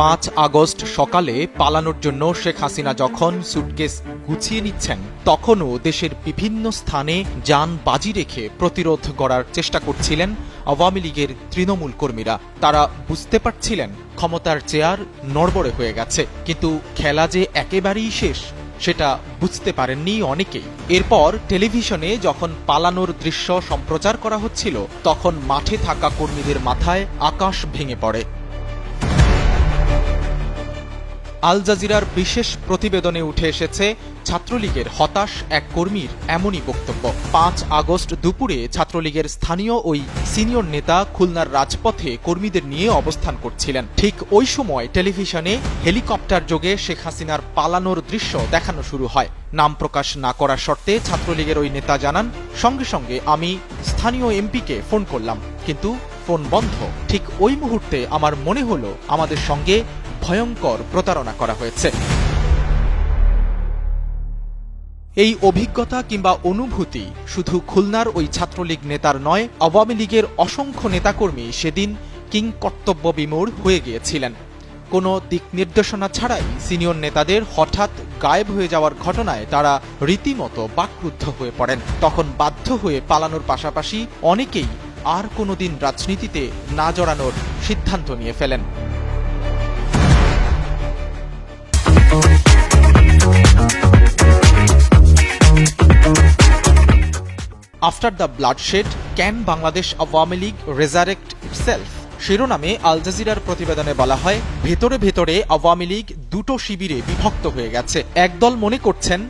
পাঁচ আগস্ট সকালে পালানোর জন্য শেখ হাসিনা যখন সুটকেস গুছিয়ে নিচ্ছেন, তখনও দেশের বিভিন্ন স্থানে যান বাজি রেখে প্রতিরোধ করার চেষ্টা করছিলেন আওয়ামী লীগের তৃণমূল কর্মীরা। তারা বুঝতে পারছিলেন ক্ষমতার চেয়ার নড়বড়ে হয়ে গেছে, কিন্তু খেলা যে একেবারেই শেষ, সেটা বুঝতে পারেননি অনেকেই। এরপর টেলিভিশনে যখন পালানোর দৃশ্য সম্প্রচার করা হচ্ছিল, তখন মাঠে থাকা কর্মীদের মাথায় আকাশ ভেঙে পড়ে। আল জাজিরার বিশেষ প্রতিবেদনে উঠে এসেছে ছাত্রলীগের হতাশ এক কর্মীর এমনই বক্তব্য। পাঁচ আগস্ট দুপুরে ছাত্রলীগের স্থানীয় ওই সিনিয়র নেতা খুলনার রাজপথে কর্মীদের নিয়ে অবস্থান করছিলেন। ঠিক ওই সময় টেলিভিশনে হেলিকপ্টার যোগে শেখ হাসিনার পালানোর দৃশ্য দেখানো শুরু হয়। নাম প্রকাশ না করার শর্তে ছাত্রলীগের ওই নেতা জানান, সঙ্গে সঙ্গে আমি স্থানীয় এমপিকে ফোন করলাম, কিন্তু ফোন বন্ধ। ঠিক ওই মুহূর্তে আমার মনে হলো আমাদের সঙ্গে ভয়ঙ্কর প্রতারণা করা হয়েছে। এই অভিজ্ঞতা কিংবা অনুভূতি শুধু খুলনার ওই ছাত্রলীগ নেতার নয়, আওয়ামী লীগের অসংখ্য নেতাকর্মী সেদিন কিং কর্তব্য বিমূঢ় হয়ে গিয়েছিলেন। কোনো দিক নির্দেশনা ছাড়াই সিনিয়র নেতাদের হঠাৎ গায়েব হয়ে যাওয়ার ঘটনায় তারা রীতিমতো বাকরুদ্ধ হয়ে পড়েন। তখন বাধ্য হয়ে পালানোর পাশাপাশি অনেকেই আর কোনোদিন রাজনীতিতে না জড়ানোর সিদ্ধান্ত নিয়ে ফেলেন। After the bloodshed can Bangladesh Awami League resurrect itself শিরোনামে আল জাজিরার প্রতিবেদনে বলা হয়, ভেতরে ভেতরে আওয়ামী লীগ দুটো শিবিরে বিভক্ত হয়ে গেছে। একদল মনে করছেন,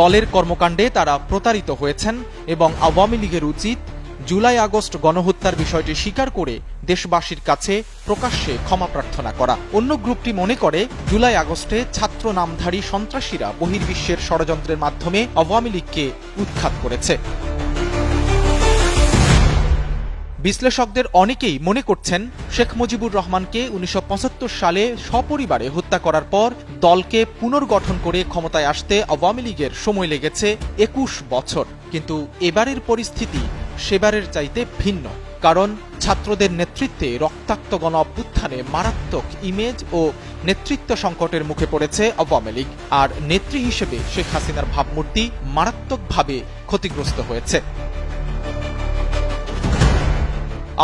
দলের কর্মকাণ্ডে তারা প্রতারিত হয়েছেন এবং আওয়ামী লীগের উচিত জুলাই আগস্ট গণহত্যার বিষয়টি স্বীকার করে দেশবাসীর কাছে প্রকাশ্যে ক্ষমা প্রার্থনা করা। অন্য গ্রুপটি মনে করে, জুলাই আগস্টে ছাত্র নামধারী সন্ত্রাসীরা বহির্বিশ্বের ষড়যন্ত্রের মাধ্যমে আওয়ামী লীগকে উৎখাত করেছে। বিশ্লেষকদের অনেকেই মনে করছেন, শেখ মুজিবুর রহমানকে উনিশশো পঁচাত্তর সালে সপরিবারে হত্যা করার পর দলকে পুনর্গঠন করে ক্ষমতায় আসতে আওয়ামী লীগের সময় লেগেছে একুশ বছর। কিন্তু এবারের পরিস্থিতি সেবারের চাইতে ভিন্ন, কারণ ছাত্রদের নেতৃত্বে রক্তাক্ত গণ অভ্যুত্থানে মারাত্মক ইমেজ ও নেতৃত্ব সংকটের মুখে পড়েছে আওয়ামী লীগ। আর নেত্রী হিসেবে শেখ হাসিনার ভাবমূর্তি মারাত্মকভাবে ক্ষতিগ্রস্ত হয়েছে।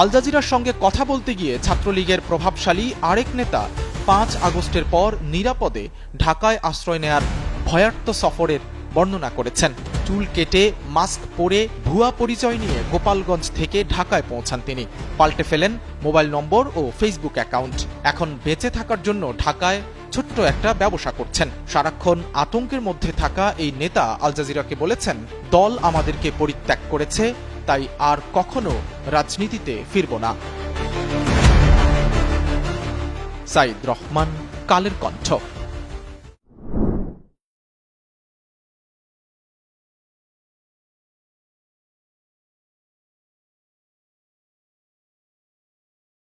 আল জাজিরার সঙ্গে কথা বলতে গিয়ে ছাত্রলীগের প্রভাবশালী আরেক নেতা পাঁচ আগস্টের পর নিরাপদে ঢাকায় আশ্রয় নেয়ার ভয়ার্থ সফরের বর্ণনা করেছেন। চুল কেটে মাস্ক পরে ভুয়া পরিচয় নিয়ে গোপালগঞ্জ থেকে ঢাকায় পৌঁছান তিনি। পাল্টে ফেলেন মোবাইল নম্বর ও ফেসবুক অ্যাকাউন্ট। এখন বেঁচে থাকার জন্য ঢাকায় ছোট্ট একটা ব্যবসা করছেন। সারাক্ষণ আতঙ্কের মধ্যে থাকা এই নেতা আল জাজিরাকে বলেছেন, দল আমাদেরকে পরিত্যাগ করেছে, তাই আর কখনো রাজনীতিতে ফিরব না। সাইদ রহমান, কালের কণ্ঠ।